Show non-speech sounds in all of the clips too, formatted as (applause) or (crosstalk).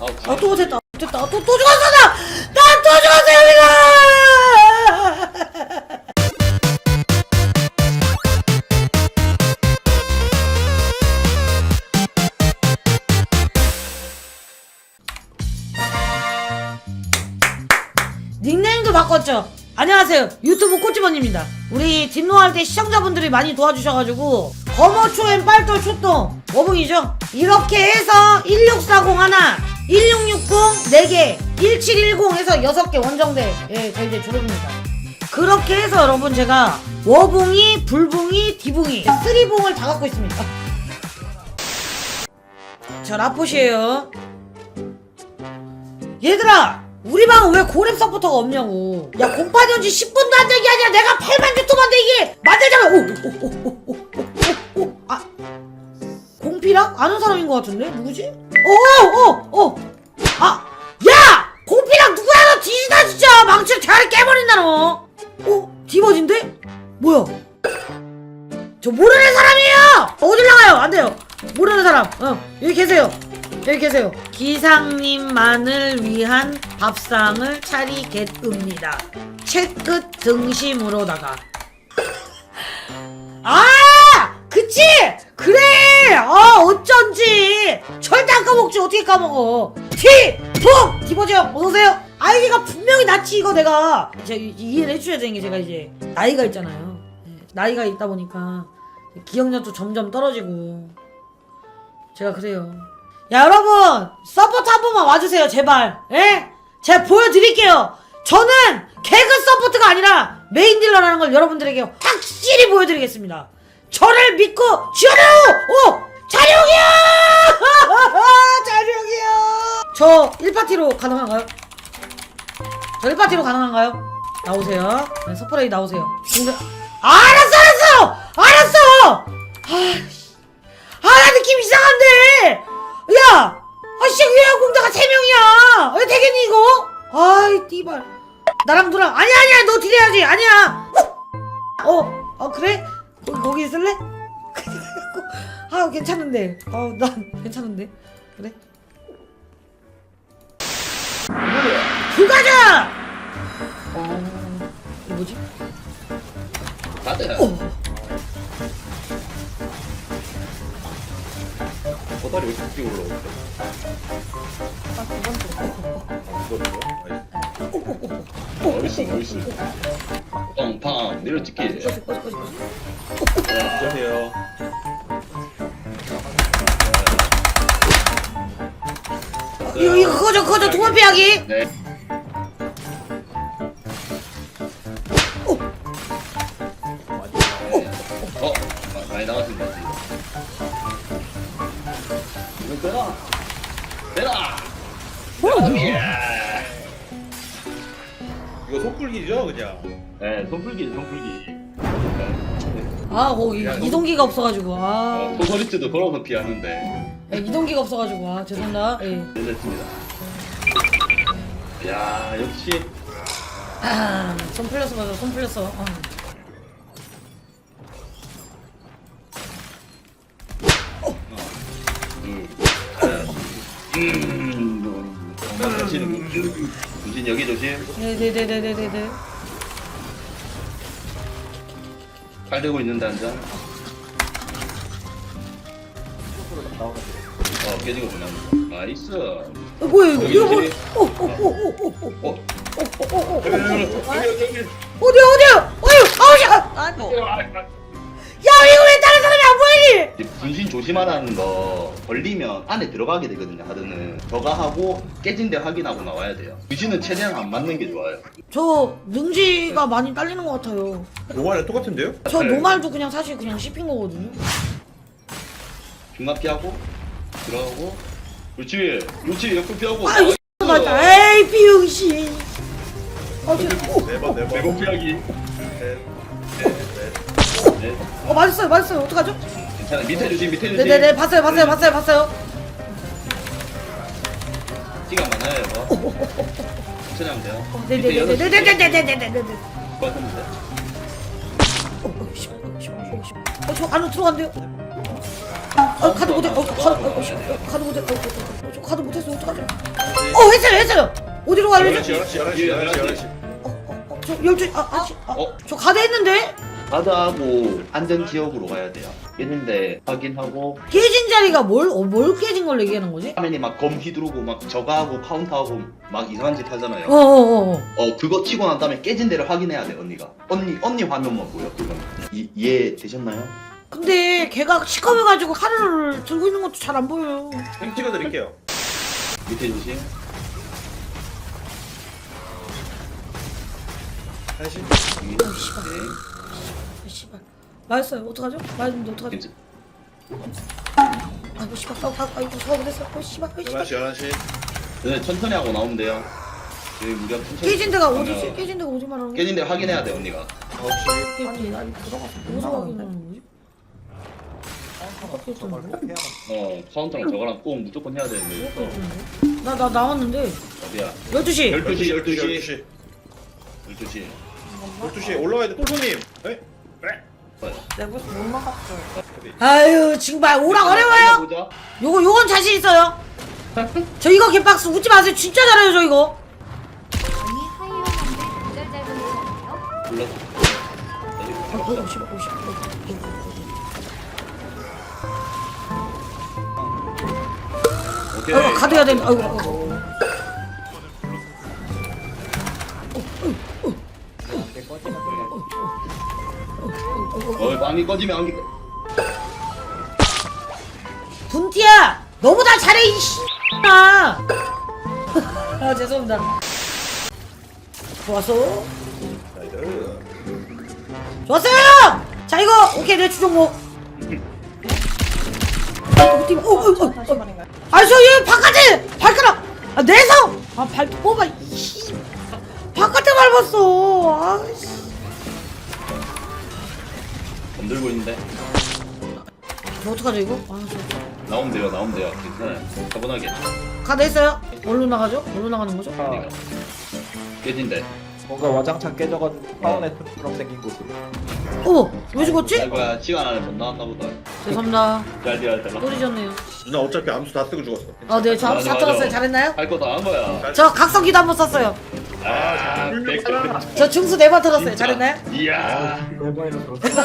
아, 아또 됐다. 됐다. 또 또 죽었어 나 나 또 죽었어 여기가! 닉네임도 바꿨죠? 안녕하세요. 유튜브 꽃집원입니다. 우리 뒷노할 때 시청자분들이 많이 도와주셔가지고 거머초엔 빨돌 초똥 워붕이죠? 이렇게 해서 1640 하나 1660 4개 1710 해서 6개 원정대 예, 저 이제 졸업입니다. 그렇게 해서 여러분 제가 워붕이 불붕이 디붕이 쓰리붕을 다 갖고 있습니다. 자 라포시에요. 얘들아 우리 방은 왜 고렙 서포터가 없냐고. 야 공판이 온지 10분도 안 된 게 아니라 내가 8만 유튜버인데 이게 만들자면 오오오오오오아 공피랑 아는 사람인 것 같은데? 누구지 오오오오 아야! 공피랑 누구야 너 뒤지다 진짜. 망치를 잘 깨버린다 너. 어? 디버진데? 뭐야? 저 모르는 사람이에요! 어딜 나가요? 안 돼요. 모르는 사람. 어 여기 계세요. 여기 계세요. 기상님만을 위한 밥상을 차리겠습니다. 채끝 등심으로다가. 아! 그치 그래! 아 어쩐지! 절대 안 까먹지. 어떻게 까먹어? 티 푹 디버죠 어서오세요. 아이디가 분명히 낫지 이거 내가. 제가 이- 이해를 해줘야 되는 게 제가 이제 나이가 있잖아요. 네, 나이가 있다 보니까 기억력도 점점 떨어지고. 제가 그래요. 야 여러분! 서포트 한 번만 와주세요 제발. 예? 제가 보여드릴게요. 저는 개그 서포트가 아니라 메인 딜러라는 걸 여러분들에게 확실히 보여드리겠습니다 저를 믿고 지어요 오! 자룡이요! (laughs) 자룡이요! 저 1파티로 가능한가요? 저 1파티로 가능한가요? 나오세요. 네, 서프레이 나오세요. 근데 아, 알았어 알았어! 알았어! 아이씨. 아나 느낌 이상한데! 야! 아 씨 왜 공자가 세 명이야! 왜 되겠니 이거? 아이 띠발. 나랑 누랑 아니야 아니야 너 딜해야지. 아니야. 어 어 그래 거기, 거기 있을래 (laughs) 아 괜찮은데 어난 괜찮은데 그래 불가자 어 뭐지 가자. 어. 보다리 왜 이렇게 올라오는데? 이거요? 어이씨, 어이씨. 팡팡 내려찍기. 안녕하세요. 이거 이거 두번 빼야기 네. 어, 마- 많이 나왔습니다. 이거 빼라. 빼라. 예. 손풀기죠 그냥. 네, 손풀기, 손풀기. 아 거기 이동기가 없어가지고 아. 어, 소서리트도 걸어서 피하는데. 예, 이동기가 없어가지고 아 죄송합니다. 예. 됐습니다. 야, 역시. 아, 손 풀렸어 맞아. 손 풀렸어. 어. 음, 음, 정말 다치는 정신 여기 조심. 네네네네네네 팔 들고 있는데 한 잔. 어, 깨지고 지납니다. 나이스. 어, 뭐야 이거 이거 뭐 여기, 오오오오오오오 어, 여기, 여기, 여기, 여기. 어디 어디야 어휴 아우야 야 이거 왜 다른 사람이 안 보이니 이제 분신 조심하라는 거 걸리면 안에 들어가게 되거든요 하드는. 저가 하고 깨진 데 확인하고 나와야 돼요. 분신은 최대한 안 맞는 게 좋아요. 저 능지가 많이 딸리는 것 같아요. 노말이랑 똑같은데요? 저 노말도 그냥 사실 그냥 씹힌 거거든요. 중간 피하고 들어가고. 그렇지. 그렇지. 옆에 피하고. 아 이 맞다 에이 비용씨. 어, 저, 오, 네번 네번 배고 피하기. 넷넷 네, 어 맞았어요 맞았어요. 어떡하죠 괜찮아 밑에 조심 밑에 조심 네네네 봤어요 봤어요 봤어요 봤어요 시간 많아요 이거 천천히 하면 돼요 밑에 여섯 시 네네네네네네네네네네네 그거 하면 돼 어, 어, 씨, 어, 씨, 어, 씨. 어, 저 안으로 들어간대요. 아, 카드 못해. 어, 카드, 어, 씨, 어, 카드 못해. 어, 어, 어, 저 카드 못했어. 어떡하죠? 어, 했어요, 했어요. 어디로 가요? 11시 11시 11시 11시 11시 어, 어, 어, 저 열두, 아, 아, 씨, 아, 어? 저 카드 했는데 바다하고 안전 지역으로 가야 돼요. 있는데 확인하고 깨진 자리가 뭘, 어, 뭘 깨진 걸 얘기하는 거지? 화면이 막 검 휘두르고 막 저가하고 카운터하고 막 이상한 짓 하잖아요. 어, 어, 어, 어. 어 그거 치고 난 다음에 깨진 데를 확인해야 돼 언니가. 언니 언니 화면만 보여 그건. 이, 이해 되셨나요? 근데 걔가 시커매가지고 카드를 들고 있는 것도 잘 안 보여요. 행 찍어드릴게요 밑에 주심. 씨발. 네. 아. 맞았어요. 어떡하죠? 맞았는데 어떡하죠? 아이고, 씨발. 아, 아, 아이고, 저거 못했어. 어, 씨발. 어, 씨발. 11시 11시 네, 천천히 하고 나오면 돼요. 여기 우리가 천천히. 깨진 데가 하면 어디지? 깨진 데가 어디 말하는 거야? 깨진 데 확인해야 돼 언니가. 9시 아니, 나 이거 들어가서 어디서 확인하는 거지? 어 카운터랑 저거랑 꼭 무조건 해야 되는데. 어, 나, 나 나왔는데. 어디야? 12시! 12시 12시 12시 12시. 12시에 올라와야 돼 똘똘님 에? 내부 못 나갔어요. 아유, 정말 오락 어려워요! 보자. 요거, 요건 자신 있어요. (laughs) 저 이거 개박스 웃지 마세요. 진짜 잘해요, 저 이거. 아니 하이런한데 조절 잘 보내셨네요. 어. 어, 오케이. 카드 해야 되는데. 아이고, 아이고. 어, 빵이 꺼지면 안기. 분티야! 너무 다 잘해, 이 씨나! (laughs) 아, 죄송합니다. 좋았어. 좋았어요! 자, 이거, 오케이, 내 주종목. 어, 팀, 어, 어, 어, 다시 어. 말인가요? 아, 저, 얘, 바깥에! 발가락! 아, 내성! 아, 발, 뽑아, 이 씨. 바깥에 밟았어. 아, 씨. 건들고 있는데. 저 어떡하죠, 이거? 아, 저. 나오면 돼요. 나오면 돼요. 괜찮아요. 차분하게. 카드 했어요? 뭘로 나가죠? 뭘로 나가는 거죠? 언니가. 깨진대. 뭔가 와장창 깨져가지고 파워네트 처럼 생긴 곳으로 어머, 왜 죽었지? 아이고야 시간 안에 못 나왔나 보다. 죄송합니다. 잘잘 잘. 또 잊었네요. 누나 어차피 암수 다 쓰고 죽었어 아, 네, 저 맞아, 다 들었어요. 맞아. 잘했나요? 할거 다 한 거야. 저 각성기도 한번 썼어요. 아, 백. 저 중수 네번 들었어요. 진짜. 잘했나요? 이야. 네번이나 들었어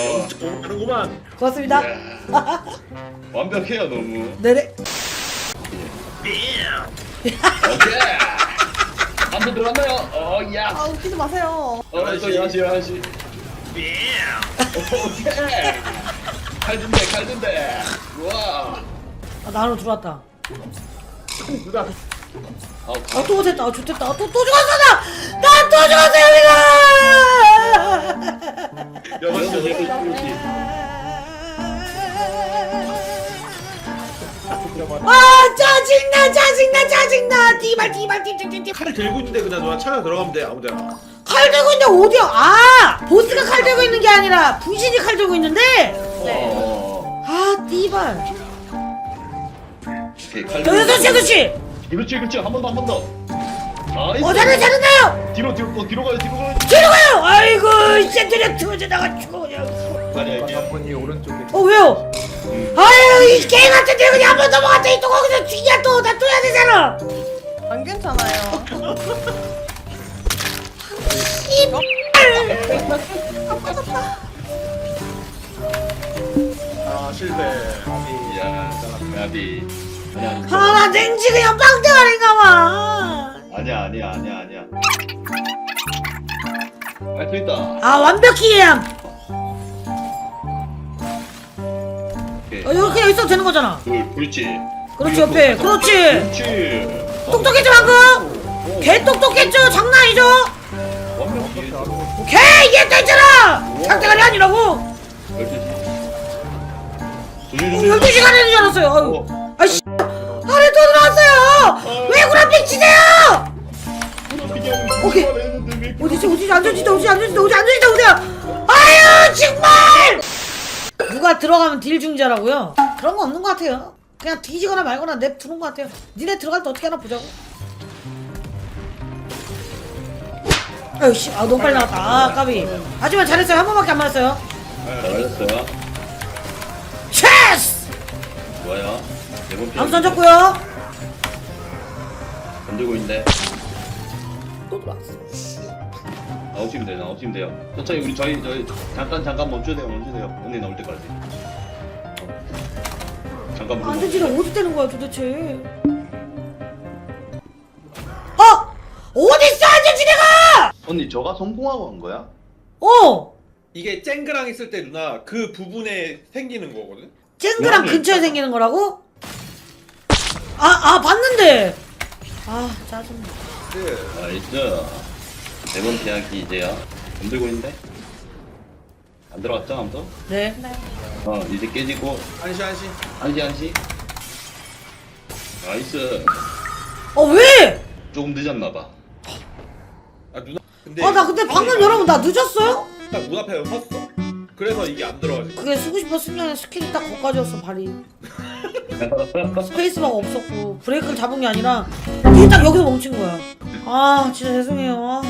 어. 엄청 하는구만 고맙습니다. 이야. 완벽해요 너무. 네네. 오케이. 한번 들어갔나요? 어, 야. 아 웃기지 마세요. 어, 또 야시 야시. 오케이. 칼 준대 칼 준대. 우와. 아, 나 안으로 들어왔다. 누나. 아, 아, 또 못했다. 아, 좋됐다. 아, 또, 또 죽었어, 나! 나 또 죽었어, 여기가! 여섯 아, 짜증나, 짜증나, 짜증나! 디발, 디발, 띠띠띠띠. 칼 들고 있는데 그냥 누나 차량 들어가면 돼 아무데나 칼 들고 있는데 어디야? 아! 보스가 칼 들고 있는 게 아니라, 분신이 칼 들고 있는데? 어. 아, 띠발. 오케이 칼. 저 여섯 시, 여섯 시! 그렇지 그렇지 한 번 더 한 번 더. 나이스. 어, 잘해, 잘했나요? 뒤로 뒤로 어, 뒤로 가요 뒤로 가요. 뒤로 가요! 아이고, 쟤들이 터져나가 죽어, 그냥. 아니 아니. 한분이 오른쪽에 어, 왜요? 아유, 이 게임 같은 데 그냥 한번 넘어갔더니 또 거기서 죽이야, 또. 나또 해야 되잖아. 안 괜찮아요. 아 실패 이야. 야비. 아니야. 아, 나 냉지 그냥 빵대가리인가 봐. 아니야 아니야 아니야 아니야. 할수 있다. 아, 완벽히 이해함. 오케이. 어, 여기 그냥 있어도 되는 거잖아. 둘 그렇지. 그렇지, 옆에. 그렇지. 그렇지. 똑똑했죠, 방금? 개 똑똑했죠? 장난 아니죠? 완벽히. 오케이, 이해했다 했잖아! 상대가리 아니라고! 열두 시. 어, 12시간 되는 줄 알았어요. 아유. 아이씨. 또 들어왔어요! 왜 구라핑 치세요! 오케이. 어디지, 어디지, 앉아지다, 어디지, 앉아지다, 어디 앉아지다, 어디야! 아유, 정말! 누가 들어가면 딜 중자라고요? 그런 거 없는 것 같아요. 그냥 뒤지거나 말거나 냅두는 것 같아요. 니네 들어갈 때 어떻게 하나 보자고. 아유, 씨, 아, 너무 빨리 나왔다. 아, 까비. 하지만 잘했어요. 한 번밖에 안 맞았어요. 잘하셨어요. 체스! 좋아요. 네번 피해. 암수 던졌고요. 건들고 있는데 또 들어왔어. 나오시면 돼요. 나오시면 돼요. 천천히 우리 저희 저희 잠깐 잠깐. 멈춰야 돼요. 언니 나올 때까지. 어. 잠깐 안 멈춰. 되지, 어디 되는 거야 도대체? 어! 어딨어, 안전지대가! 언니 저가 성공하고 한 거야? 어! 이게 쨍그랑 있을 때 누나 그 부분에 생기는 거거든. 쨍그랑 명이 근처에 있잖아. 생기는 거라고? 아, 아, 봤는데! 아, 짜증나. 그 나이스. 네번 피하기 이제야. 건들고 있는데 안 들어갔죠 아무도? 네. 어 이제 깨지고 한시 한시. 한시 한시. 나이스. 어, 왜? 조금 늦었나 봐. 아 누나. 근데 아, 나 근데 방금 여러분, 나 늦었어요? 딱문 앞에 섰어. 그래서 이게 안 들어가지. 그게 쓰고 싶어 순간에 스킬이 딱 거기까지였어, 발이. (laughs) 스페이스바가 없었고, 브레이크를 잡은 게 아니라, 딱 여기서 멈춘 거야. 아, 진짜 죄송해요. 아.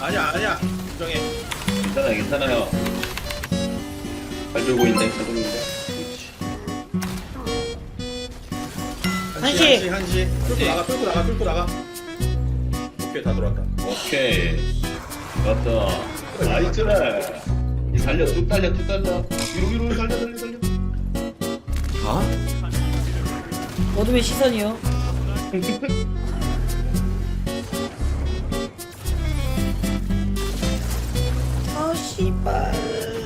아니야 아니야. 인정해. 괜찮아요 괜찮아요. 발 들고 있는데 발 들고 있는데. 그렇지. 한시. 한시 한시. 뚫고 나가 뚫고 나가 뚫고 나가. 오케이 다 들어왔다. 오케이. 맞다. 나이스래. 이 달려 쭉 달려 쭉 달려. 위로 위로 달려 달려 달려. 어둠의 시선이요. 아, 씨발.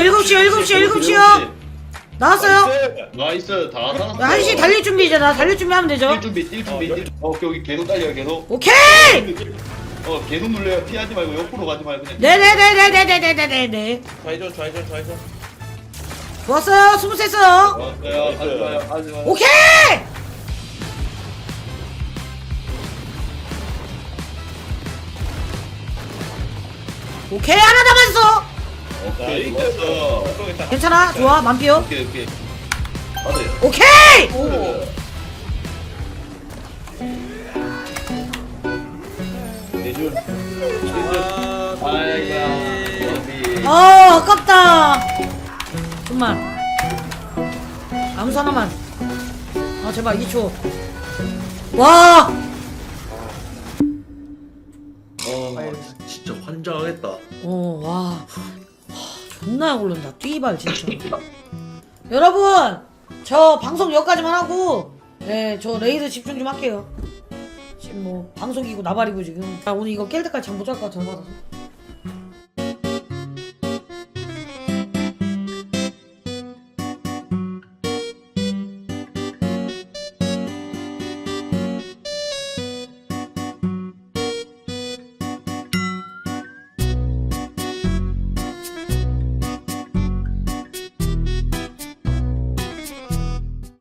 일곱 시요, 일곱 시요, 일곱 시요, 일곱 시요. 나왔어요? 나이스 다 살았어. 한시 달릴 준비 이제 나 달릴 준비하면 되죠? 뛸 준비 뛸 준비 뛸 준비. 어 오케이 오케이 계속 달려요 계속. 오케이! 어 계속 눌러요 피하지 말고 옆으로 가지 말고 그냥. 네네네네네네네네. 좌회전 좌회전 좌회전. 좋았어요. 스무 셌어요. 좋았어요 아주 좋아요 아주 좋아요. 오케이! 오케이 하나 남았어. 오케이. 성공했다. 괜찮아. 좋아. 만피요. 오케이 오케이. 맞아요. 오케이! 내줄. 아, 아이고야. 여기. 아 아깝다. 좀만. 암수 하나만. 아 제발 2초. 와. 어, 진짜 환장하겠다. 어, 와. 와, 존나 오른다. 뛰발, 진짜. 여러분, 저 방송 여기까지만 하고, 네, 저 레이드 집중 좀 할게요. 지금 뭐, 방송이고 나발이고 지금. 아, 오늘 이거 깰 때까지 잠 못 잘 것 같아, 받아서.